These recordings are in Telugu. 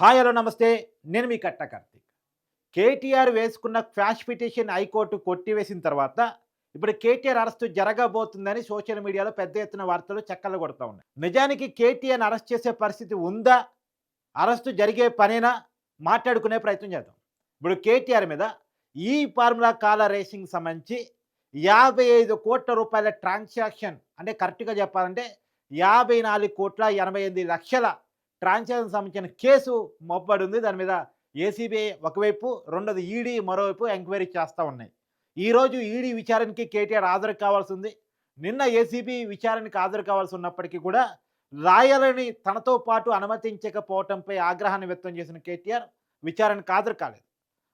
హాయ్ హలో నమస్తే. నేను మీ కట్ట కార్తీక్. కేటీఆర్ వేసుకున్న క్వాష్ పిటిషన్ హైకోర్టు కొట్టివేసిన తర్వాత ఇప్పుడు కేటీఆర్ అరెస్టు జరగబోతుందని సోషల్ మీడియాలో పెద్ద ఎత్తున వార్తలు చక్కలు కొడుతూ ఉన్నాయి. నిజానికి కేటీఆర్ అరెస్ట్ చేసే పరిస్థితి ఉందా? అరెస్టు జరిగే పనేనా? మాట్లాడుకునే ప్రయత్నం చేద్దాం. ఇప్పుడు కేటీఆర్ మీద ఈ ఫార్ములా కాల రేసింగ్ సంబంధించి యాభై ఐదు కోట్ల రూపాయల ట్రాన్సాక్షన్ అంటే కరెక్ట్గా చెప్పాలంటే యాభై నాలుగు కోట్ల ఎనభై ఎనిమిది లక్షల ట్రాన్సాక్షన్ సంబంధించిన కేసు మొబ్బడి ఉంది. దాని మీద ఏసీబీ ఒకవైపు రెండోది ఈడీ మరోవైపు ఎంక్వైరీ చేస్తూ ఉన్నాయి. ఈరోజు ఈడీ విచారణకి కేటీఆర్ హాజరు కావాల్సి ఉంది నిన్న ఏసీబీ విచారణకి హాజరు కావాల్సి ఉన్నప్పటికీ కూడా రాయాలని తనతో పాటు అనుమతించకపోవటంపై ఆగ్రహాన్ని వ్యక్తం చేసిన కేటీఆర్ విచారణకు హాజరు కాలేదు.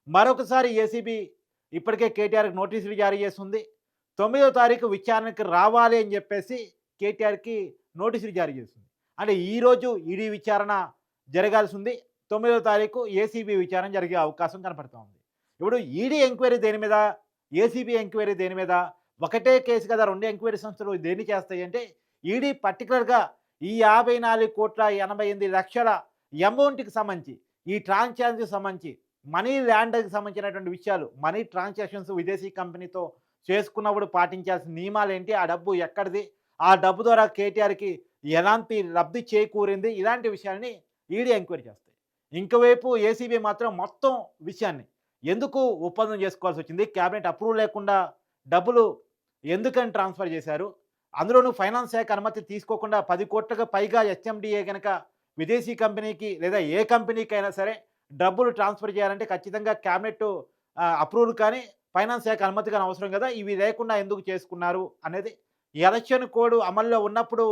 మరొకసారి ఏసీబీ ఇప్పటికే కేటీఆర్కి నోటీసులు జారీ చేసింది తొమ్మిదో తారీఖు విచారణకు రావాలి అని చెప్పేసి కేటీఆర్కి నోటీసులు జారీ చేసింది అంటే ఈరోజు ఈడీ విచారణ జరగాల్సి ఉంది తొమ్మిదో తారీఖు ఏసీబీ విచారణ జరిగే అవకాశం కనపడుతూ ఉంది ఇప్పుడు ఈడీ ఎంక్వైరీ దేని మీద? ఏసీబీ ఎంక్వైరీ దేని మీద? ఒకటే కేసు కదా రెండు ఎంక్వైరీ సంస్థలు దేన్ని చేస్తాయి అంటే ఈడీ పర్టికులర్గా ఈ యాభై నాలుగు కోట్ల ఎనభై ఎనిమిది లక్షల అమౌంట్కి సంబంధించి ఈ ట్రాన్సాక్షన్కి సంబంధించి మనీ ల్యాండ్కి సంబంధించినటువంటి విషయాలు మనీ ట్రాన్సాక్షన్స్ విదేశీ కంపెనీతో చేసుకున్నప్పుడు పాటించాల్సిన నియమాలు ఏంటి ఆ డబ్బు ఎక్కడిది? ఆ డబ్బు ద్వారా కేటీఆర్కి ఎలాంటి లబ్ధి చేకూరింది? ఇలాంటి విషయాన్ని ఈడీ ఎంక్వైరీ చేస్తాయి. ఇంకోవైపు ఏసీబీ మాత్రం మొత్తం విషయాన్ని ఎందుకు ఒప్పందం చేసుకోవాల్సి వచ్చింది? క్యాబినెట్ అప్రూవ్ లేకుండా డబ్బులు ఎందుకని ట్రాన్స్ఫర్ చేశారు? అందులోనూ ఫైనాన్స్ శాఖ అనుమతి తీసుకోకుండా పది కోట్లకు పైగా హెచ్ఎండిఏ కనుక విదేశీ కంపెనీకి లేదా ఏ కంపెనీకి అయినా సరే డబ్బులు ట్రాన్స్ఫర్ చేయాలంటే ఖచ్చితంగా క్యాబినెట్ అప్రూవల్ కానీ ఫైనాన్స్ శాఖ అనుమతి కానీ అవసరం కదా? ఇవి లేకుండా ఎందుకు చేసుకున్నారు? అనేది ఎలక్షన్ కోడ్ అమల్లో ఉన్నప్పుడు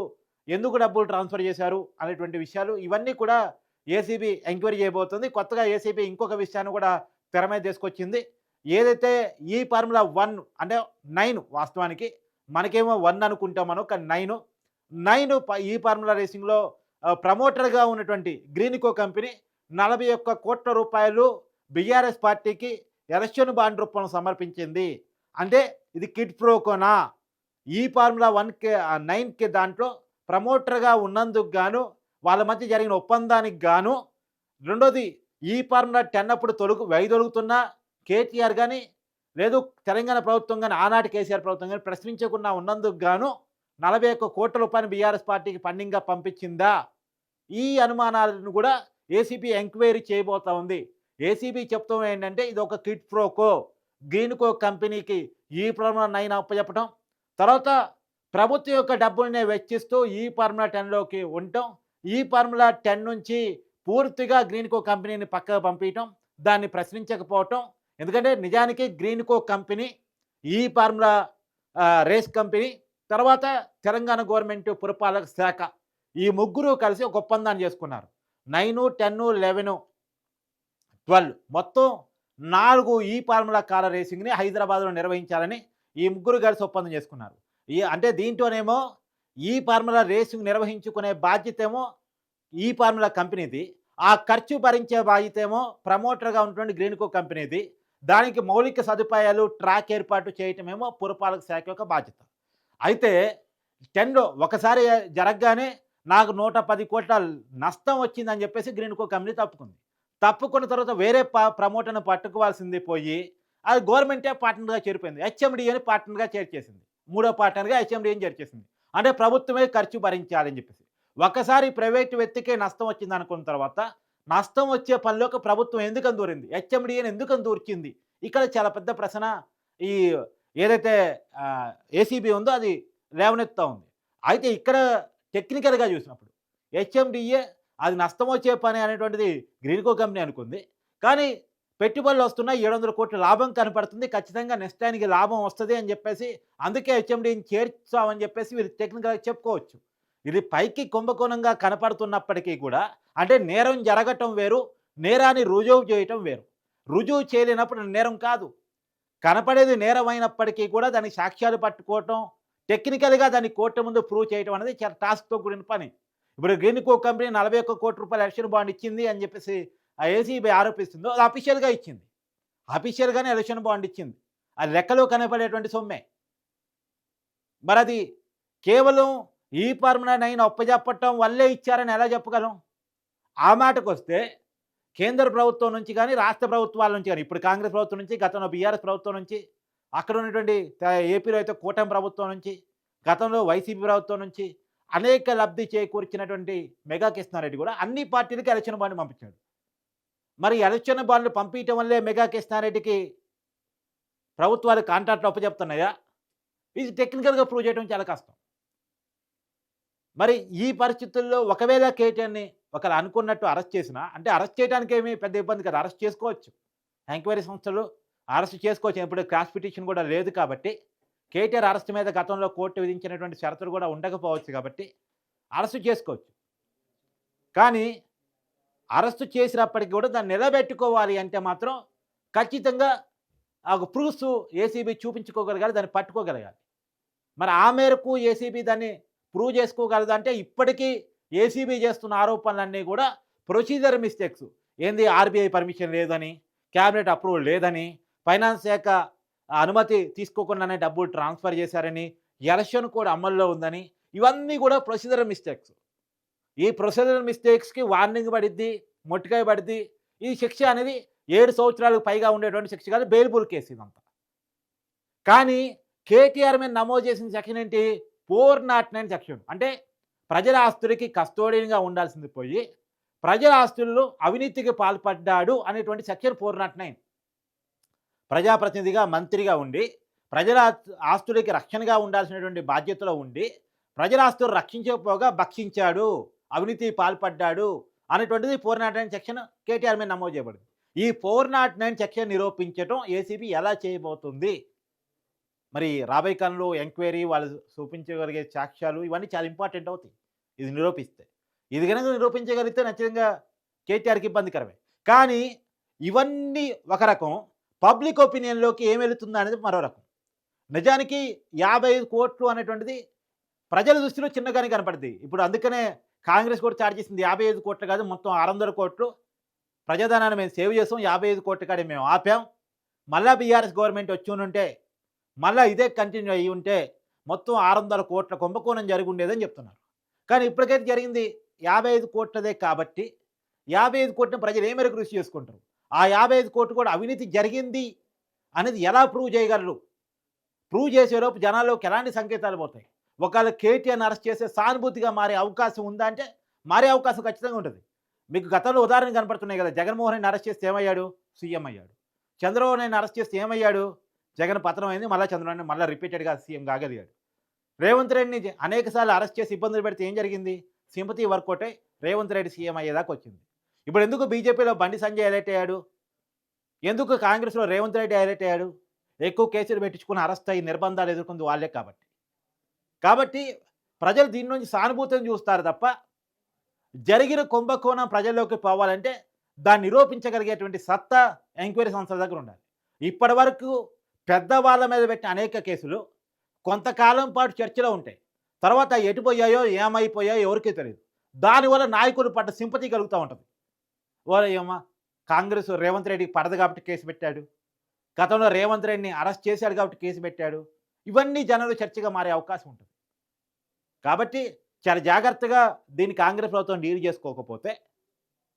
ఎందుకు డబ్బులు ట్రాన్స్ఫర్ చేశారు అనేటువంటి విషయాలు ఇవన్నీ కూడా ఏసీబీ ఎంక్వైరీ చేయబోతుంది. కొత్తగా ఏసీబీ ఇంకొక విషయాన్ని కూడా తెర మీద తీసుకొచ్చింది. ఏదైతే ఈ ఫార్ములా వన్ అంటే నైన్ వాస్తవానికి మనకేమో వన్ అనుకుంటాం మనం కానీ నైన్. నైన్ ఈ ఫార్ములా రేసింగ్లో ప్రమోటర్గా ఉన్నటువంటి గ్రీనికో కంపెనీ నలభై ఒక్క కోట్ల రూపాయలు బీఆర్ఎస్ పార్టీకి ఎలక్షన్ బాండ్ రూపంలో సమర్పించింది. అంటే ఇది కిడ్ ప్రోకోనా? ఈ ఫార్ములా వన్కి నైన్కి దాంట్లో ప్రమోటర్గా ఉన్నందుకు గాను వాళ్ళ మధ్య జరిగిన ఒప్పందానికి గాను రెండోది ఈ ఫార్ములా టెన్ అప్పుడు తొలుగు వైదొలుగుతున్న కేటీఆర్ కానీ లేదు తెలంగాణ ప్రభుత్వం కానీ ఆనాటి కేసీఆర్ ప్రభుత్వం కానీ ప్రశ్నించకుండా ఉన్నందుకు గాను నలభై ఒక్క కోట్ల రూపాయలు బీఆర్ఎస్ పార్టీకి పండింగ్గా పంపించిందా? ఈ అనుమానాలను కూడా ఏసీబీ ఎంక్వైరీ చేయబోతా ఉంది. ఏసీబీ చెప్తాం ఏంటంటే ఇది ఒక కిట్ ప్రోకో గ్రీన్కో కంపెనీకి ఈ ప్రాబ్లం నైన్ అప్పచెప్పటం. తర్వాత ప్రభుత్వం యొక్క డబ్బుల్ని వెచ్చిస్తూ ఈ ఫార్ములా టెన్లోకి ఉండటం ఈ ఫార్ములా టెన్ నుంచి పూర్తిగా గ్రీన్కో కంపెనీని పక్కకు పంపించటం దాన్ని ప్రశ్నించకపోవటం. ఎందుకంటే నిజానికి గ్రీన్కో కంపెనీ ఈ ఫార్ములా రేస్ కంపెనీ తర్వాత తెలంగాణ గవర్నమెంట్ పురపాలక శాఖ ఈ ముగ్గురు కలిసి ఒక ఒప్పందాన్ని చేసుకున్నారు. నైను టెన్ను లెవెను ట్వెల్వ్ మొత్తం నాలుగు ఈ ఫార్ములా కాల రేసింగ్ని హైదరాబాద్లో నిర్వహించాలని ఈ ముగ్గురు కలిసి ఒప్పందం చేసుకున్నారు. ఈ అంటే దీంట్లోనేమో ఈ ఫార్ములా రేసింగ్ నిర్వహించుకునే బాధ్యత ఏమో ఈ ఫార్ములా కంపెనీది. ఆ ఖర్చు భరించే బాధ్యత ఏమో ప్రమోటర్గా ఉన్నటువంటి గ్రీన్కో కంపెనీది. దానికి మౌలిక సదుపాయాలు ట్రాక్ ఏర్పాటు చేయటమేమో పురపాలక శాఖ యొక్క బాధ్యత. అయితే టెన్లో ఒకసారి జరగగానే నాకు నూట పది కోట్ల నష్టం వచ్చిందని చెప్పేసి గ్రీన్కో కంపెనీ తప్పుకుంది. తప్పుకున్న తర్వాత వేరే ప ప్రమోటర్ని పట్టుకోవాల్సింది పోయి అది గవర్నమెంటే పార్ట్నర్గా చేరిపోయింది. హెచ్ఎండి అని పార్ట్నర్గా చేర్చేసింది. మూడో పార్ట్నర్గా హెచ్ఎండి చేర్చేసింది అంటే ప్రభుత్వమే ఖర్చు భరించాలని చెప్పేసి. ఒకసారి ప్రైవేట్ వ్యక్తికే నష్టం వచ్చింది అనుకున్న తర్వాత నష్టం వచ్చే పనిలోకి ప్రభుత్వం ఎందుకని దూరింది హెచ్ఎండిఏని ఎందుకని దూర్చింది ఇక్కడ చాలా పెద్ద ప్రశ్న. ఈ ఏదైతే ఏసీబీ ఉందో అది లేవనెత్తా ఉంది. అయితే ఇక్కడ టెక్నికల్గా చూసినప్పుడు హెచ్ఎండిఏ అది నష్టం వచ్చే పని అనేటువంటిది గ్రీన్కో కంపెనీ అనుకుంది. కానీ పెట్టుబడులు వస్తున్నాయి ఏడు వందల కోట్ల లాభం కనపడుతుంది ఖచ్చితంగా నెక్స్ట్ టైంకి లాభం వస్తుంది అని చెప్పేసి అందుకే హెచ్ఎండిని చేర్చామని చెప్పేసి వీరు టెక్నికల్గా చెప్పుకోవచ్చు. ఇది పైకి కుంభకోణంగా కనపడుతున్నప్పటికీ కూడా అంటే నేరం జరగటం వేరు నేరాన్ని రుజువు చేయటం వేరు. రుజువు చేయలేనప్పుడు నేరం కాదు. కనపడేది నేరం అయినప్పటికీ కూడా దానికి సాక్ష్యాలు పట్టుకోవటం టెక్నికల్గా దాన్ని కోర్టు ముందు ప్రూవ్ చేయడం అనేది చాలా టాస్క్తో కూడిన పని. ఇప్పుడు గ్రీన్ కో కంపెనీ నలభై ఒక్క కోటి రూపాయల ఎలక్షన్ బాండ్ ఇచ్చింది అని చెప్పేసి ఏసీబీ ఆరోపిస్తుందో అది అఫీషియల్గా ఇచ్చింది. అఫీషియల్గానే ఎలక్షన్ బాండ్ ఇచ్చింది. అది లెక్కలో కనపడేటువంటి సొమ్మే. మరి అది కేవలం ఈ పర్మనెంట్ అయిన ఒప్పజెప్పటం వల్లే ఇచ్చారని ఎలా చెప్పగలం? ఆ మాటకు వస్తే కేంద్ర ప్రభుత్వం నుంచి కానీ రాష్ట్ర ప్రభుత్వాల నుంచి కానీ ఇప్పుడు కాంగ్రెస్ ప్రభుత్వం నుంచి గతంలో బీఆర్ఎస్ ప్రభుత్వం నుంచి అక్కడ ఉన్నటువంటి ఏపీలో అయితే కూటమి ప్రభుత్వం నుంచి గతంలో వైసీపీ ప్రభుత్వం నుంచి అనేక లబ్ధి చేకూర్చినటువంటి మెగా కృష్ణారెడ్డి కూడా అన్ని పార్టీలకి ఎలక్షన్ బాండ్ పంపించాడు. మరి ఎలక్షన్ బాండ్లు పంపించడం వల్లే మెగా కృష్ణారెడ్డికి ప్రభుత్వాలు కాంట్రాక్ట్లు అప్పచెప్తున్నాయా? ఇది టెక్నికల్గా ప్రూవ్ చేయడం చాలా కష్టం. మరి ఈ పరిస్థితుల్లో ఒకవేళ కేటీఆర్ని ఒకరు అనుకున్నట్టు అరెస్ట్ చేసినా అంటే అరెస్ట్ చేయడానికి ఏమీ పెద్ద ఇబ్బంది కదా అరెస్ట్ చేసుకోవచ్చు. ఎంక్వైరీ సంస్థలు అరెస్ట్ చేసుకోవచ్చు ఇప్పుడు క్రాస్ పిటిషన్ కూడా లేదు కాబట్టి కేటీఆర్ అరెస్ట్ మీద గతంలో కోర్టు విధించినటువంటి షరతులు కూడా ఉండకపోవచ్చు కాబట్టి అరెస్ట్ చేసుకోవచ్చు. కానీ అరెస్టు చేసినప్పటికీ కూడా దాన్ని నిలబెట్టుకోవాలి అంటే మాత్రం ఖచ్చితంగా ఆ ప్రూఫ్స్ ఏసీబీ చూపించుకోగలగాలి దాన్ని పట్టుకోగలగాలి. మరి ఆ మేరకు ఏసీబీ దాన్ని ప్రూవ్ చేసుకోగలదు అంటే ఇప్పటికీ ఏసీబీ చేస్తున్న ఆరోపణలన్నీ కూడా ప్రొసీజర్ మిస్టేక్స్. ఏంది ఆర్బీఐ పర్మిషన్ లేదని క్యాబినెట్ అప్రూవల్ లేదని ఫైనాన్స్ శాఖ అనుమతి తీసుకోకుండానే డబ్బులు ట్రాన్స్ఫర్ చేశారని ఎలక్షన్ కూడా అమల్లో ఉందని ఇవన్నీ కూడా ప్రొసీజర్ మిస్టేక్స్. ఈ ప్రొసీజర్ మిస్టేక్స్కి వార్నింగ్ పడిద్ది మొట్టికాయ పడిద్ది. ఈ శిక్ష అనేది ఏడు సంవత్సరాలకు పైగా ఉండేటువంటి శిక్ష కాదు బెయిల్బుల్ కేసు ఇదంతా. కానీ కేటీఆర్ మీద నమోదు చేసిన సెక్షన్ ఏంటి? Four nought nine section. అంటే ప్రజల ఆస్తులకి కస్టోడియన్గా ఉండాల్సింది పోయి ప్రజల ఆస్తుల్లో అవినీతికి పాల్పడ్డాడు అనేటువంటి సెక్షన్ ఫోర్ నాట్ నైన్. ప్రజాప్రతినిధిగా మంత్రిగా ఉండి ప్రజల ఆస్తులకి రక్షణగా ఉండాల్సినటువంటి బాధ్యతలో ఉండి ప్రజల ఆస్తులు రక్షించకపోగా భక్షించాడు. అవినీతి పాల్పడ్డాడు అనేటువంటిది four nought nine section KTR మీద నమోదు చేయబడింది. ఈ ఫోర్ నాట్ నైన్ సెక్షన్ నిరూపించడం ఏసీబీ ఎలా చేయబోతుంది? మరి రాబోయే కాలంలో ఎంక్వైరీ వాళ్ళు చూపించగలిగే సాక్ష్యాలు ఇవన్నీ చాలా ఇంపార్టెంట్ అవుతాయి. ఇది నిరూపిస్తే. ఇది కనుక నిరూపించగలిగితే ఖచ్చితంగా కేటీఆర్కి ఇబ్బందికరమే. కానీ ఇవన్నీ ఒక రకం పబ్లిక్ ఒపీనియన్లోకి ఏం వెళుతుందో అనేది మరో రకం. నిజానికి యాభై ఐదు కోట్లు అనేటువంటిది ప్రజల దృష్టిలో చిన్నగానే కనపడింది ఇప్పుడు అందుకనే కాంగ్రెస్ కూడా చార్జ్ చేసింది యాభై ఐదు కోట్లు కాదు మొత్తం ఆరు వందల కోట్లు. ప్రజాధనాన్ని మేము సేవ్ చేస్తాం యాభై ఐదు కోట్ల కాడే మేము ఆపాం. మళ్ళా బీఆర్ఎస్ గవర్నమెంట్ వచ్చి ఉంటే మళ్ళీ ఇదే కంటిన్యూ అయ్యి ఉంటే మొత్తం ఆరు వందల కోట్ల కుంభకోణం జరిగి ఉండేదని చెప్తున్నారు. కానీ ఇప్పటికైతే జరిగింది యాభై ఐదు కోట్లదే కాబట్టి యాభై ఐదు కోట్ల ప్రజలు ఏ మేరకు కృషి చేసుకుంటారు? ఆ యాభై ఐదు కోట్లు కూడా అవినీతి జరిగింది అనేది ఎలా ప్రూవ్ చేయగలరు? ప్రూవ్ చేసేలోపు జనాల్లోకి ఎలాంటి సంకేతాలు పోతాయి? ఒకవేళ కేటీఆర్ని అరెస్ట్ చేసే సానుభూతిగా మారే అవకాశం ఉందా అంటే మారే అవకాశం ఖచ్చితంగా ఉంటుంది. మీకు గతంలో ఉదాహరణ కనపడుతున్నాయి కదా జగన్మోహన్ రెడ్డిని అరెస్ట్ చేస్తే ఏమయ్యాడు? సీఎం అయ్యాడు. చంద్రబాబు నాయుడు అరెస్ట్ చేస్తే ఏమయ్యాడు? జగన్ పతనం అయింది మళ్ళీ చంద్రబాబు మళ్ళీ రిపీటెడ్గా సీఎం కాగలిగాడు రేవంత్ రెడ్డిని అనేక సార్లు అరెస్ట్ చేసి ఇబ్బందులు పెడితే ఏం జరిగింది? సింపతి వర్కౌట్ అయి రేవంత్ రెడ్డి సీఎం అయ్యేదాకా వచ్చింది. ఇప్పుడు ఎందుకు బీజేపీలో బండి సంజయ్ హైలైట్ అయ్యాడు? ఎందుకు కాంగ్రెస్లో రేవంత్ రెడ్డి హైలైట్ అయ్యాడు? ఎక్కువ కేసులు పెట్టించుకుని అరెస్ట్ అయ్యి నిర్బంధాలు ఎదుర్కొంది వాళ్ళే కాబట్టి. కాబట్టి ప్రజలు దీని నుంచి సానుభూతిని చూస్తారు తప్ప జరిగిన కుంభకోణం ప్రజల్లోకి పోవాలంటే దాన్ని నిరూపించగలిగేటువంటి సత్తా ఎంక్వైరీ సంస్థల దగ్గర ఉండాలి. ఇప్పటి వరకు పెద్దవాళ్ళ మీద పెట్టిన అనేక కేసులు కొంతకాలం పాటు చర్చలో ఉంటాయి. తర్వాత ఎటుపోయాయో ఏమైపోయాయో ఎవరికీ తెలియదు. దానివల్ల నాయకులు పడ్డ సింపతి కలుగుతూ ఉంటుంది. ఓ కాంగ్రెస్ రేవంత్ రెడ్డికి పడదు కాబట్టి కేసు పెట్టాడు. గతంలో రేవంత్ రెడ్డిని అరెస్ట్ చేశాడు కాబట్టి కేసు పెట్టాడు. ఇవన్నీ జనాలు చర్చగా మారే అవకాశం ఉంటుంది. కాబట్టి చాలా జాగ్రత్తగా దీన్ని కాంగ్రెస్ ప్రభుత్వం డీల్ చేసుకోకపోతే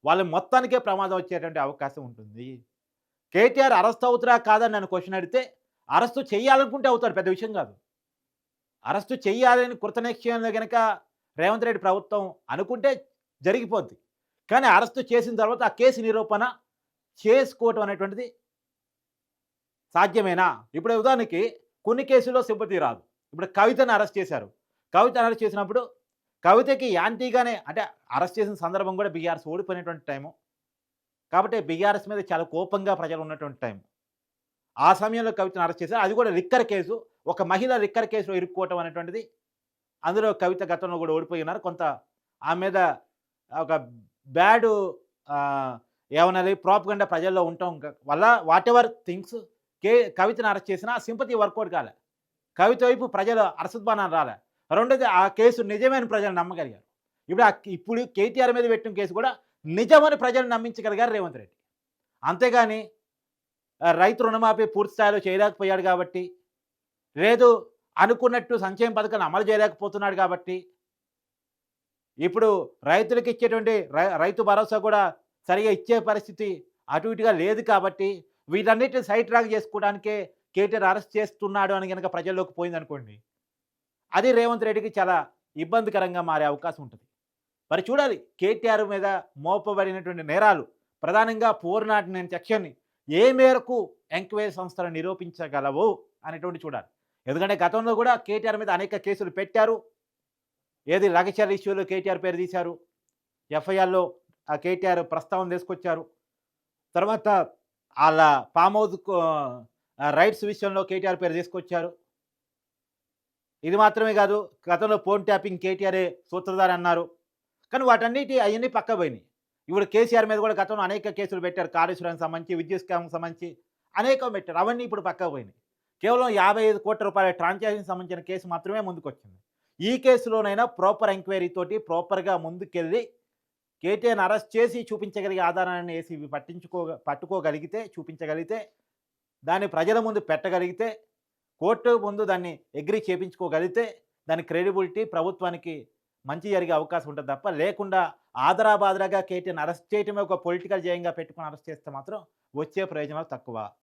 వాళ్ళ మొత్తానికే ప్రమాదం వచ్చేటువంటి అవకాశం ఉంటుంది. కేటీఆర్ అరెస్ట్ అవుతురా కాదని నన్ను క్వశ్చన్ అడిగితే అరెస్టు చేయాలనుకుంటే అవుతాడు పెద్ద విషయం కాదు. అరెస్టు చేయాలని కృతనిశ్చయంలో కనుక రేవంత్ రెడ్డి ప్రభుత్వం అనుకుంటే జరిగిపోద్ది. కానీ అరెస్టు చేసిన తర్వాత ఆ కేసు నిరూపణ చేసుకోవటం అనేటువంటిది సాధ్యమేనా? ఇప్పుడు ఉదాహరణకి కొన్ని కేసుల్లో సింపతి రాదు. ఇప్పుడు కవితను అరెస్ట్ చేశారు. కవితను అరెస్ట్ చేసినప్పుడు కవితకి యాంటీగానే అంటే అరెస్ట్ చేసిన సందర్భం కూడా బీఆర్ఎస్ ఓడిపోయినటువంటి టైము. కాబట్టి బీఆర్ఎస్ మీద చాలా కోపంగా ప్రజలు ఉన్నటువంటి టైం ఆ సమయంలో కవితను అరెస్ట్ చేశారు. అది కూడా రిక్కర్ కేసు. ఒక మహిళ రిక్కర్ కేసులో ఇరుక్కోవటం అనేటువంటిది అందులో కవిత గతంలో కూడా ఓడిపోయి ఉన్నారు. కొంత ఆ మీద ఒక బ్యాడ్ ఏమన్నది ప్రాపగండా ప్రజల్లో ఉండటం వల్ల వాట్ ఎవర్ థింగ్స్ కే కవితను అరెస్ట్ చేసినా సింపతి వర్కౌట్ కాలే. కవిత వైపు ప్రజలు అరసద్బానం రాలే. రెండోది ఆ కేసు నిజమైన ప్రజలు నమ్మగలిగారు. ఇప్పుడు ఇప్పుడు కేటీఆర్ మీద పెట్టిన కేసు కూడా నిజమని ప్రజలు నమ్మించగలిగారు రేవంత్ రెడ్డి. అంతేగాని రైతు రుణమాఫీ పూర్తి స్థాయిలో చేయలేకపోయాడు కాబట్టి లేదు అనుకున్నట్టు సంక్షేమ పథకాన్ని అమలు చేయలేకపోతున్నాడు కాబట్టి ఇప్పుడు రైతులకు ఇచ్చేటువంటి రై- రైతు భరోసా కూడా సరిగా ఇచ్చే పరిస్థితి అటు ఇటుగా లేదు కాబట్టి వీటన్నిటిని సైడ్ ట్రాక్ చేసుకోవడానికే కేటీఆర్ అరెస్ట్ చేస్తున్నాడు అని కనుక ప్రజల్లోకి పోయిందనుకోండి అది రేవంత్ రెడ్డికి చాలా ఇబ్బందికరంగా మారే అవకాశం ఉంటుంది. మరి చూడాలి కేటీఆర్ మీద మోపబడినటువంటి నేరాలు ప్రధానంగా ఫోర్ నాట్ నైన్ సెక్షన్ని ఏ మేరకు ఎంక్వైరీ సంస్థలు నిరూపించగలవు అనేటువంటి చూడాలి. ఎందుకంటే గతంలో కూడా కేటీఆర్ మీద అనేక కేసులు పెట్టారు. ఏది లగచర్ ఇష్యూలో కేటీఆర్ పేరు తీశారు. ఎఫ్ఐఆర్లో ఆ కేటీఆర్ ప్రస్తావన తీసుకొచ్చారు. తర్వాత వాళ్ళ ఫామ్ హౌస్ రైట్స్ విషయంలో కేటీఆర్ పేరు తీసుకొచ్చారు. ఇది మాత్రమే కాదు గతంలో ఫోన్ ట్యాపింగ్ కేటీఆర్ఏ సూత్రధారి అన్నారు. కానీ వాటన్నిటి అవన్నీ పక్క పోయినాయి. ఇప్పుడు కేసీఆర్ మీద కూడా గతంలో అనేక కేసులు పెట్టారు. కాళేశ్వరానికి సంబంధించి విద్యుత్ స్కామ్కి సంబంధించి అనేకం పెట్టారు. అవన్నీ ఇప్పుడు పక్క పోయినాయి. కేవలం యాభై ఐదు కోట్ల రూపాయల ట్రాన్సాక్షన్ సంబంధించిన కేసు మాత్రమే ముందుకు వచ్చింది ఈ కేసులోనైనా ప్రాపర్ ఎంక్వైరీ తోటి ప్రాపర్గా ముందుకెళ్ళి కేటీఆర్ని అరెస్ట్ చేసి చూపించగలిగే ఆధారాన్ని వేసి ఇవి పట్టించుకో పట్టుకోగలిగితే చూపించగలిగితే దాన్ని ప్రజల ముందు పెట్టగలిగితే కోర్టు ముందు దాన్ని ఎగ్రీ చేపించుకోగలిగితే దాని క్రెడిబిలిటీ ప్రభుత్వానికి మంచి జరిగే అవకాశం ఉంటుంది తప్ప లేకుండా ఆదరాబాదరాగా కేటీఆర్ని అరెస్ట్ చేయటమే ఒక పొలిటికల్ జయంగా పెట్టుకుని అరెస్ట్ చేస్తే మాత్రం వచ్చే ప్రయోజనాలు తక్కువ.